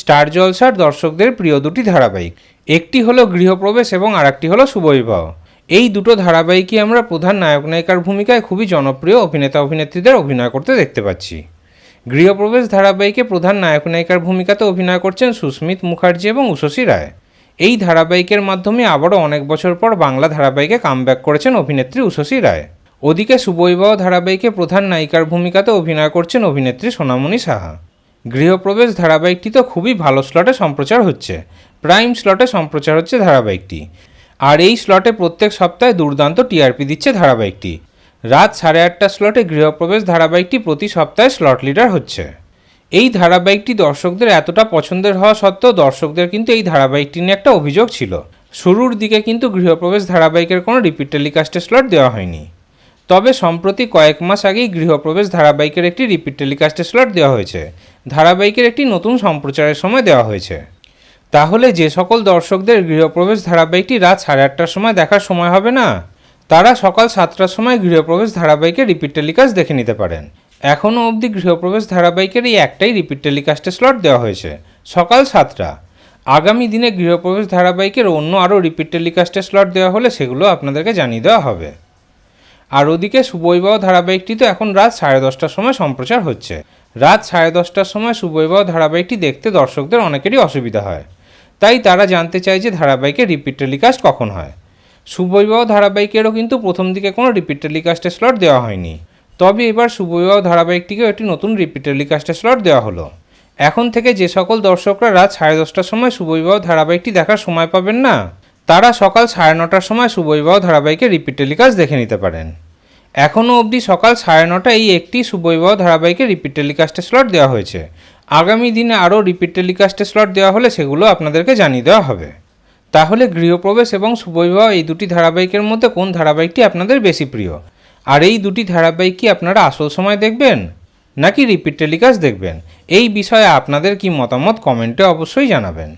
Star জলসার দর্শকদের প্রিয় দুটি ধারাবাহিক। একটি হলো গৃহপ্রবেশ এবং আরেকটি হলো শুভবিবাহ। এই দুটো ধারাবাহিকই আমরা প্রধান নায়ক নায়িকার ভূমিকায় খুবই জনপ্রিয় অভিনেতা অভিনেত্রীদের অভিনয় করতে দেখতে পাচ্ছি। গৃহপ্রবেশ ধারাবাহিকে প্রধান নায়ক নায়িকার ভূমিকাতে অভিনয় করছেন সুস্মিত মুখার্জি এবং উষসী রায়। এই ধারাবাহিকের মাধ্যমে আবারও অনেক বছর পর বাংলা ধারাবাহিকে কামব্যাক করেছেন অভিনেত্রী উষসী রায়। ওদিকে শুভবিবাহ ধারাবাহিকে প্রধান নায়িকার ভূমিকাতে অভিনয় করছেন অভিনেত্রী সোনামণি সাহা। গৃহপ্রবেশ ধারাবাহিকটি তো খুবই ভালো স্লটে সম্প্রচার হচ্ছে। প্রাইম স্লটে সম্প্রচার হচ্ছে ধারাবাহিকটি। আর এই স্লটে প্রত্যেক সপ্তাহে দুর্দান্ত টিআরপি দিচ্ছে ধারাবাহিকটি। রাত সাড়ে আটটা স্লটে গৃহপ্রবেশ ধারাবাহিকটি প্রতি সপ্তাহে স্লট লিডার হচ্ছে। এই ধারাবাহিকটি দর্শকদের এতটা পছন্দের হওয়া সত্ত্বেও দর্শকদের কিন্তু এই ধারাবাহিকটি নিয়ে একটা অভিযোগ ছিল। শুরুর দিকে কিন্তু গৃহপ্রবেশ ধারাবাহিকের কোনো রিপিট টেলিকাস্টের স্লট দেওয়া হয়নি। তবে সম্প্রতি কয়েক মাস আগেই গৃহপ্রবেশ ধারাবাহিকের একটি রিপিট টেলিকাস্টের স্লট দেওয়া হয়েছে। ধারাবাহিকের একটি নতুন সম্প্রচারের সময় দেওয়া হয়েছে। তাহলে যে সকল দর্শকদের গৃহপ্রবেশ ধারাবাহিকটি রাত সাড়ে আটটার সময় দেখার সময় হবে না? তারা সকাল সাতটার সময় গৃহপ্রবেশ ধারাবাহিকের রিপিট টেলিকাস্ট দেখে নিতে পারেন। এখনও অবধি গৃহপ্রবেশ ধারাবাহিকের এই একটাই রিপিট টেলিকাস্টের স্লট দেওয়া হয়েছে, সকাল সাতটা। আগামী দিনে গৃহপ্রবেশ ধারাবাহিকের অন্য আরও রিপিট টেলিকাস্টের স্লট দেওয়া হলে সেগুলো আপনাদেরকে জানিয়ে দেওয়া হবে। আর ওদিকে সুবৈবাহ ধারাবাহিকটি তো এখন রাত সাড়ে দশটার সময় সম্প্রচার হচ্ছে। রাত সাড়ে দশটার সময় সুবৈবাহ ধারাবাহিকটি দেখতে দর্শকদের অনেকেরই অসুবিধা হয়। তাই তারা জানতে চায় যে ধারাবাহিকের রিপিট টেলিকাস্ট কখন হয়। সুবৈবাহ ধারাবাহিকেরও কিন্তু প্রথম দিকে কোনো রিপিট টেলিকাস্টের স্লট দেওয়া হয়নি। তবে এবার সুবৈবাহ ধারাবাহিকটিকেও একটি নতুন রিপিট টেলিকাস্টের স্লট দেওয়া হলো। এখন থেকে যে সকল দর্শকরা রাত সাড়ে দশটার সময় সুবৈবাহ ধারাবাহিকটি দেখার সময় পাবেন না তারা সকাল সাড়ে নটার সময় সুবৈবাহ ধারাবাহিকের রিপিট টেলিকাস্ট দেখে নিতে পারেন। এখনও অবধি সকাল সাড়ে নটা এই একটি সুবৈবাহ ধারাবাহিকের রিপিট টেলিকাস্টের স্লট দেওয়া হয়েছে। আগামী দিনে আরও রিপিট টেলিকাস্টের স্লট দেওয়া হলে সেগুলো আপনাদেরকে জানিয়ে দেওয়া হবে। তাহলে গৃহপ্রবেশ এবং সুবৈবাহ এই দুটি ধারাবাহিকের মধ্যে কোন ধারাবাহিকটি আপনাদের বেশি প্রিয়? আর এই দুটি ধারাবাহিক কি আপনারা আসল সময় দেখবেন, নাকি রিপিট টেলিকাস্ট দেখবেন? এই বিষয়ে আপনাদের কি মতামত কমেন্টে অবশ্যই জানাবেন।